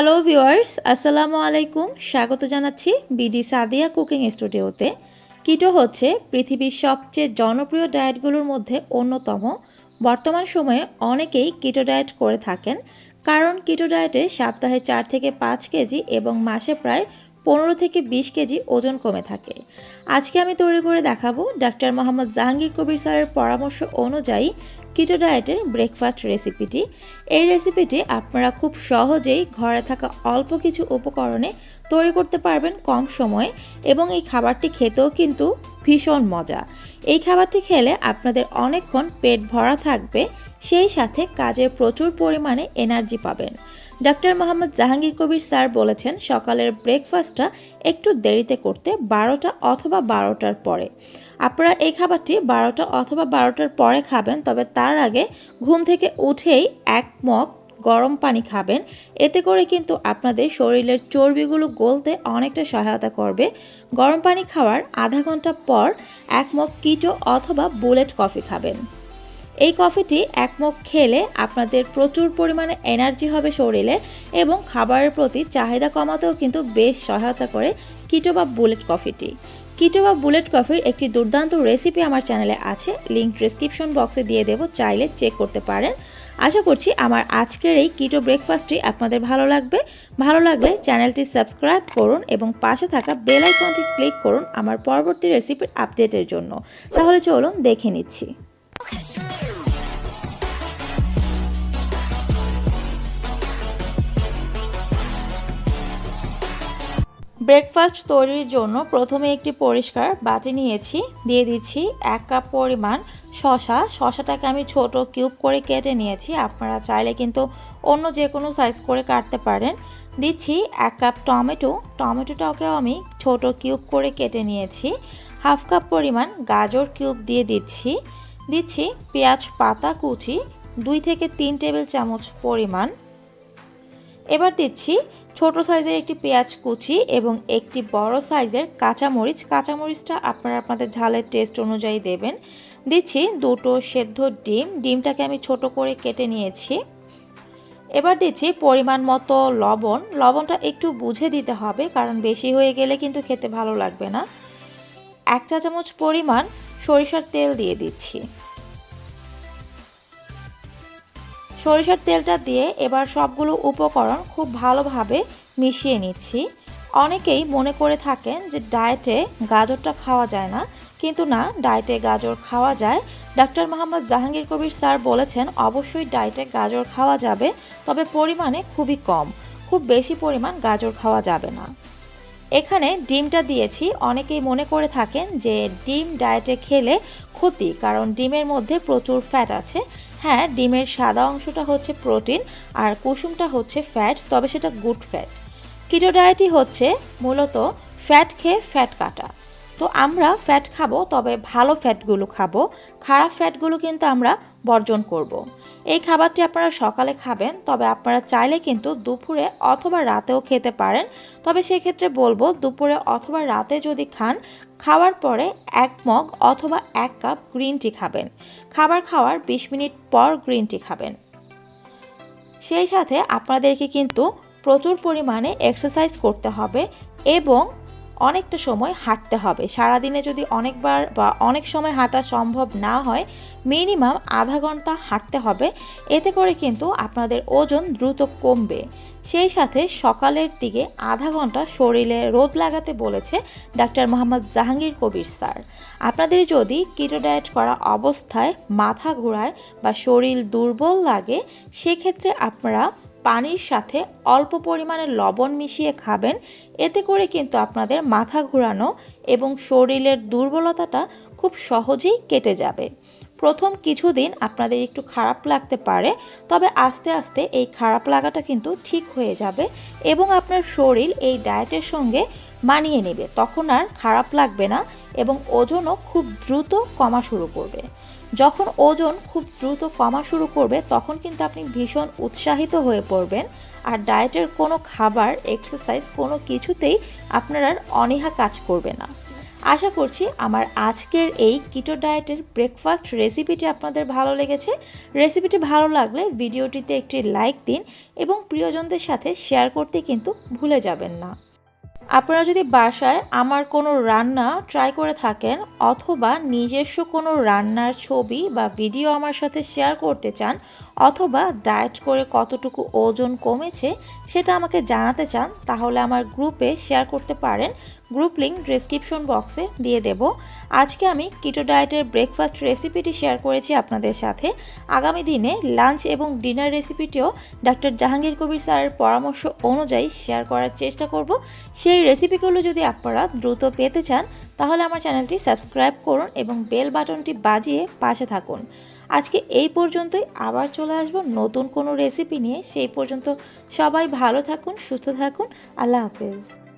Hello viewers আসসালামু আলাইকুম স্বাগত জানাচ্ছি বিডি সাদিয়া কুকিং স্টুডিওতে কিটো হচ্ছে পৃথিবীর সবচেয়ে জনপ্রিয় ডায়েটগুলোর মধ্যে অন্যতম বর্তমান সময়ে অনেকেই কিটো ডায়েট করে থাকেন কারণ কিটো ডায়েটে সপ্তাহে চার থেকে পাঁচ কেজি এবং মাসে প্রায় পনেরো থেকে বিশ কেজি ওজন কমে থাকে। আজকে আমি তৈরি করে দেখাবো ডাক্তার মোহাম্মদ জাহাঙ্গীর কবির স্যারের পরামর্শ অনুযায়ী কিটো ডায়েটের ব্রেকফাস্ট রেসিপিটি এই রেসিপিটি আপনারা খুব সহজেই ঘরে থাকা অল্প কিছু উপকরণে তৈরি করতে পারবেন কম সময়ে এবং এই খাবারটি খেতেও কিন্তু ভীষণ মজা। এই খাবারটি খেলে আপনাদের অনেকক্ষণ পেট ভরা থাকবে, সেই সাথে কাজে প্রচুর পরিমাণে এনার্জি পাবেন। ডক্টর মোহাম্মদ জাহাঙ্গীর কবির স্যার বলেছেন, সকালের ব্রেকফাস্টটা একটু দেরিতে করতে বারোটা অথবা বারোটার পরে। আপনারা এই খাবারটি বারোটা অথবা বারোটার পরে খাবেন, তবে তার আগে ঘুম থেকে উঠেই এক মগ গরম পানি খাবেন। এতে করে কিন্তু আপনাদের শরীরের চর্বিগুলো গলতে অনেকটা সহায়তা করবে। গরম পানি খাওয়ার আধা ঘণ্টা পর এক মগ কিটো অথবা বুলেট কফি খাবেন। এই কফিটি এক মগ খেলে আপনাদের প্রচুর পরিমাণে এনার্জি হবে শরীরে এবং খাবারের প্রতি চাহিদা কমাতেও কিন্তু বেশ সহায়তা করে কিটো বা বুলেট কফিটি। কিটো বা বুলেট কফির একটি দুর্দান্ত রেসিপি আমার চ্যানেলে আছে লিঙ্ক ডিসক্রিপশন বক্সে দিয়ে দেবো, চাইলে চেক করতে পারেন। আশা করছি আমার আজকের এই কিটো ব্রেকফাস্টটি আপনাদের ভালো লাগবে। ভালো লাগলে চ্যানেলটি সাবস্ক্রাইব করুন এবং পাশে থাকা বেল আইকনটি ক্লিক করুন আমার পরবর্তী রেসিপির আপডেটের জন্য। তাহলে চলুন দেখে নিচ্ছি। ব্রেকফাস্ট তৈরির জন্য প্রথমে একটি পরিষ্কার বাটি নিয়েছি, দিয়ে দিচ্ছি এক কাপ পরিমাণ শশা। শশাটাকে আমি ছোট কিউব করে কেটে নিয়েছি, আপনারা চাইলে কিন্তু অন্য যে কোনো সাইজ করে কাটতে পারেন। দিচ্ছি এক কাপ টমেটো, টমেটোটাকেও আমি ছোট কিউব করে কেটে নিয়েছি। হাফ কাপ পরিমাণ গাজর কিউব দিয়ে দিচ্ছি। দিচ্ছি পেঁয়াজ, পাতা, কুচি, দুই থেকে তিন টেবিল চামচ পরিমাণ। এবার দিচ্ছি ছোট সাইজের একটি পেঁয়াজ, কুচি এবং একটি বড় সাইজের কাঁচামরিচ। কাঁচামরিচটা আপনারা আপনাদের ঝালের টেস্ট অনুযায়ী দেবেন। দিচ্ছি দুটো সেদ্ধ ডিম। ডিমটাকে আমি ছোট করে কেটে নিয়েছি। এবার দিচ্ছি পরিমাণ মতো লবণ। লবণটা একটু বুঝে দিতে হবে, কারণ বেশি হয়ে গেলে কিন্তু খেতে ভালো লাগবে না। এক চা চামচ পরিমাণ সরিষার তেল দিয়ে দিচ্ছি। সরিষার তেলটা দিয়ে এবার সবগুলো উপকরণ খুব ভালোভাবে মিশিয়ে নিচ্ছি। অনেকেই মনে করে থাকেন যে ডায়েটে গাজরটা খাওয়া যায় না, কিন্তু না, ডায়েটে গাজর খাওয়া যায়। ডাক্তার মোহাম্মদ জাহাঙ্গীর কবির স্যার বলেছেন, অবশ্যই ডায়েটে গাজর খাওয়া যাবে, তবে পরিমাণে খুবই কম। খুব বেশি পরিমাণ গাজর খাওয়া যাবে না। এখানে ডিমটা দিয়েছি। অনেকেই মনে করে থাকেন যে ডিম ডায়েটে খেলে ক্ষতি, কারণ ডিমের মধ্যে প্রচুর ফ্যাট আছে। হ্যাঁ ডিমের সাদা অংশটা হচ্ছে প্রোটিন আর কুসুমটা হচ্ছে ফ্যাট তবে সেটা গুড ফ্যাট কিটো ডায়েটই হচ্ছে মূলত ফ্যাট খেয়ে ফ্যাট কাটা। তো আমরা ফ্যাট খাব, তবে ভালো ফ্যাটগুলো খাব। খারাপ ফ্যাটগুলো কিন্তু আমরা বর্জন করব। এই খাবারটি আপনারা সকালে খাবেন, তবে আপনারা চাইলে কিন্তু দুপুরে অথবা রাতেও খেতে পারেন। তবে সেক্ষেত্রে বলব, দুপুরে অথবা রাতে যদি খান, খাওয়ার পরে এক মগ অথবা এক কাপ গ্রিন টি খাবেন। খাবার খাওয়ার বিশ মিনিট পর গ্রিন টি খাবেন। সেই সাথে আপনাদেরকে কিন্তু প্রচুর পরিমাণে এক্সারসাইজ করতে হবে এবং অনেকটা সময় হাঁটতে হবে। সারাদিনে যদি অনেকবার বা অনেক সময় হাঁটা সম্ভব না হয়, মিনিমাম আধা ঘণ্টা হাঁটতে হবে। এতে করে কিন্তু আপনাদের ওজন দ্রুত কমবে। সেই সাথে সকালের দিকে আধা ঘণ্টা শরীরে রোদ লাগাতে বলেছে ডাক্তার মোহাম্মদ জাহাঙ্গীর কবির স্যার। আপনাদের যদি কিটো ডায়েট করা অবস্থায় মাথা ঘোরায় বা শরীর দুর্বল লাগে, সেক্ষেত্রে আপনারা পানির সাথে অল্প পরিমাণে লবণ মিশিয়ে খাবেন। এতে করে কিন্তু আপনাদের মাথা ঘোরানো এবং শরীরের দুর্বলতাটা খুব সহজেই কেটে যাবে। প্রথম কিছুদিন আপনাদের একটু খারাপ লাগতে পারে, তবে আস্তে আস্তে এই খারাপ লাগাটা কিন্তু ঠিক হয়ে যাবে এবং আপনার শরীর এই ডায়েটের সঙ্গে মানিয়ে নেবে। তখন আর খারাপ লাগবে না এবং ওজনও খুব দ্রুত কমা শুরু করবে। যখন ওজন খুব দ্রুত কমা শুরু করবে, তখন কিন্তু আপনি ভীষণ উৎসাহিত হয়ে পড়বেন। আর ডায়েটের কোনো খাবার, এক্সারসাইজ কোনো কিছুতেই আপনার আর অনীহা কাজ করবে না। আশা করছি আমার আজকের এই কিটো ডায়েটের ব্রেকফাস্ট রেসিপিটি আপনাদের ভালো লেগেছে। রেসিপিটি ভালো লাগলে ভিডিওটিতে একটি লাইক দিন এবং প্রিয়জনদের সাথে শেয়ার করতে কিন্তু ভুলে যাবেন না। আপনারা যদি বাসায় আমার কোনো রান্না ট্রাই করে থাকেন অথবা নিজস্ব কোনো রান্নার ছবি বা ভিডিও আমার সাথে শেয়ার করতে চান অথবা ডায়েট করে কতটুকু ওজন কমেছে সেটা আমাকে জানাতে চান, তাহলে আমার গ্রুপে শেয়ার করতে পারেন। গ্রুপ লিঙ্ক ডিসক্রিপশন বক্সে দিয়ে দেব। আজকে আমি কিটো ডায়েটের ব্রেকফাস্ট রেসিপিটি শেয়ার করেছি আপনাদের সাথে। আগামী দিনে লাঞ্চ এবং ডিনার রেসিপিটিও ডাক্তার জাহাঙ্গীর কবির স্যারের পরামর্শ অনুযায়ী শেয়ার করার চেষ্টা করব। সেই রেসিপিগুলো যদি আপনারা দ্রুত পেতে চান, তাহলে আমার চ্যানেলটি সাবস্ক্রাইব করুন এবং বেল বাটনটি বাজিয়ে পাশে থাকুন। আজকে এই পর্যন্তই, আবার চলে আসব নতুন কোনো রেসিপি নিয়ে। সেই পর্যন্ত সবাই ভালো থাকুন, সুস্থ থাকুন। আল্লাহ হাফেজ।